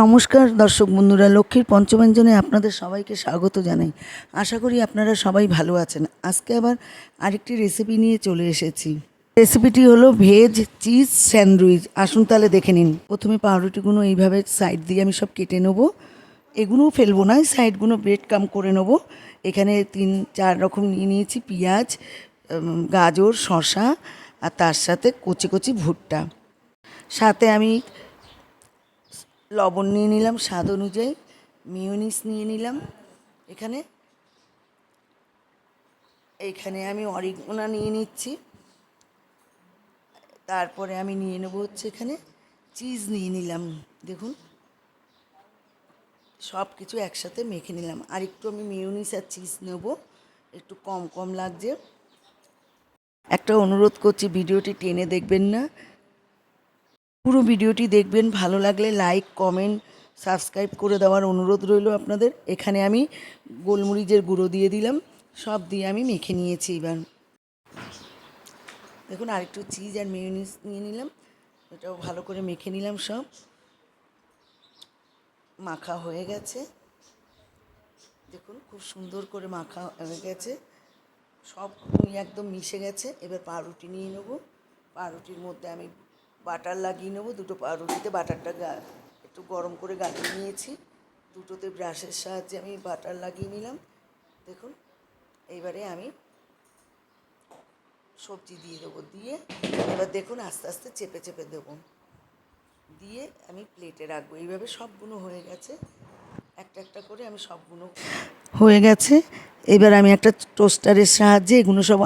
নমস্কার দর্শক বন্ধুরা, লক্ষ্মীর পঞ্চব্যঞ্জনে আপনাদের সবাইকে স্বাগত জানাই। আশা করি আপনারা সবাই ভালো আছেন। আজকে আবার আরেকটি রেসিপি নিয়ে চলে এসেছি। রেসিপিটি হলো ভেজ চিজ স্যান্ডউইচ আসুন তাহলে দেখে নিন। প্রথমে পাউরুটিগুলো এইভাবে সাইড দিয়ে আমি সব কেটে নেব। এগুলোও ফেলব না সাইডগুলো ব্রেড কাম করে নেব। এখানে তিন, চার রকম নিয়ে নিয়েছি পেঁয়াজ গাজর শশা আর তার সাথে কচি কচি ভুট্টা। সাথে আমি লবণ নিয়ে নিলাম, স্বাদ অনুযায়ী। মিওনিস নিয়ে নিলাম। এখানে এইখানে আমি অরিগোনা নিয়ে নিচ্ছি। তারপরে আমি নিয়ে নেব হচ্ছে এখানে চিজ নিয়ে নিলাম, দেখুন। সব কিছু একসাথে মেখে নিলাম। আর একটু আমি মিওনিস আর চিজ নেব, একটু কম কম লাগছে। একটা অনুরোধ করছি, ভিডিওটি টেনে দেখবেন না। পুরো ভিডিওটি দেখবেন, ভালো লাগলে লাইক কমেন্ট সাবস্ক্রাইব করে দেওয়ার অনুরোধ রইল আপনাদের। এখানে আমি গোলমরিচের গুঁড়ো দিয়ে দিলাম, সব দিয়ে আমি মেখে নিয়েছি এবার। দেখুন, আরেকটু চিজ আর মেয়োনিজ নিয়ে নিলাম, এটাও ভালো করে মেখে নিলাম সব। মাখা হয়ে গেছে। দেখুন, খুব সুন্দর করে মাখা হয়ে গেছে। সব একদম মিশে গেছে। এবার পাউরুটি নিয়ে নেব। পাউরুটির মধ্যে আমি বাটার লাগিয়ে নেব, দুটো পাউরুটিতে বাটারটা গা- একটু গরম করে গালিয়ে নিয়েছি। দুটোতে ব্রাশের সাহায্যে আমি বাটার লাগিয়ে নিলাম। দেখুন, এইবারে আমি সবজি দিয়ে দেবো, দিয়ে এবার দেখুন আস্তে আস্তে চেপে চেপে দেবো। দিয়ে আমি প্লেটে রাখব। এইভাবে সবগুলো হয়ে গেছে। একটা একটা করে আমি সবগুলো হয়ে গেছে। এবার আমি একটা টোস্টারের সাহায্যে এগুলো সব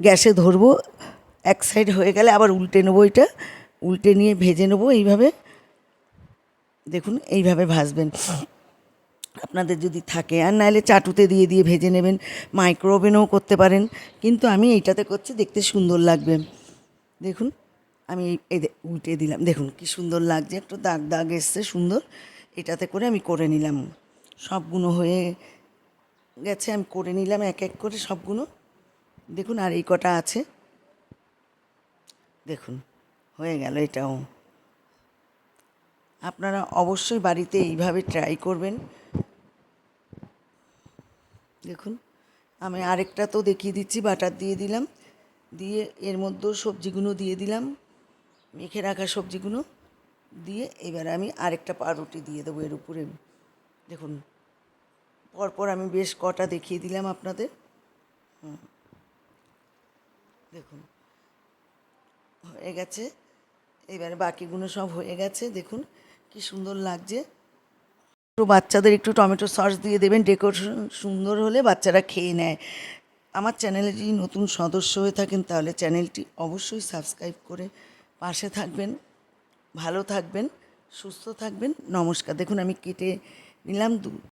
গ্যাসে ধরবো। এক সাইড হয়ে গেলে আবার উল্টে নেব এটা। উল্টে নিয়ে ভেজে নেব এইভাবে। দেখুন, এইভাবে ভাজবেন। আপনাদের যদি থাকে, আর নাহলে চাটুতে দিয়ে দিয়ে ভেজে নেবেন। মাইক্রো ওভেনেও করতে পারেন। কিন্তু আমি এইটাতে করছি, দেখতে সুন্দর লাগবে। দেখুন, আমি এই- উল্টে দিলাম। দেখুন, কি সুন্দর লাগছে। একটু দাগ দাগ এসছে, সুন্দর। এটাতে করে আমি করে নিলাম। সবগুলো হয়ে গেছে, আমি করে নিলাম এক এক করে সবগুলো। দেখুন, আর এই কটা আছে। দেখুন। হয়ে গেল এটাও। আপনারা অবশ্যই বাড়িতে এইভাবে ট্রাই করবেন। দেখুন, আমি আরেকটা তো দেখিয়ে দিচ্ছি, বাটার দিয়ে দিলাম। দিয়ে এর মধ্যেও সবজিগুলো দিয়ে দিলাম, মেখে রাখা সবজিগুলো। দিয়ে এবার আমি আরেকটা পাউরুটি দিয়ে দেবো এর উপরে। দেখুন, পরপর আমি বেশ কটা দেখিয়ে দিলাম আপনাদের। দেখুন, হয়ে গেছে। এবারে বাকিগুলো সব হয়ে গেছে, দেখুন কি সুন্দর লাগছে। একটু বাচ্চাদের একটু টমেটো সস দিয়ে দেবেন, ডেকোরেশন সুন্দর হলে বাচ্চারা খেয়ে নেয়। আমার চ্যানেলে যদি নতুন সদস্য হয়ে থাকেন, তাহলে চ্যানেলটি অবশ্যই সাবস্ক্রাইব করে পাশে থাকবেন। ভালো থাকবেন, সুস্থ থাকবেন, নমস্কার। দেখুন আমি কেটে নিলাম দু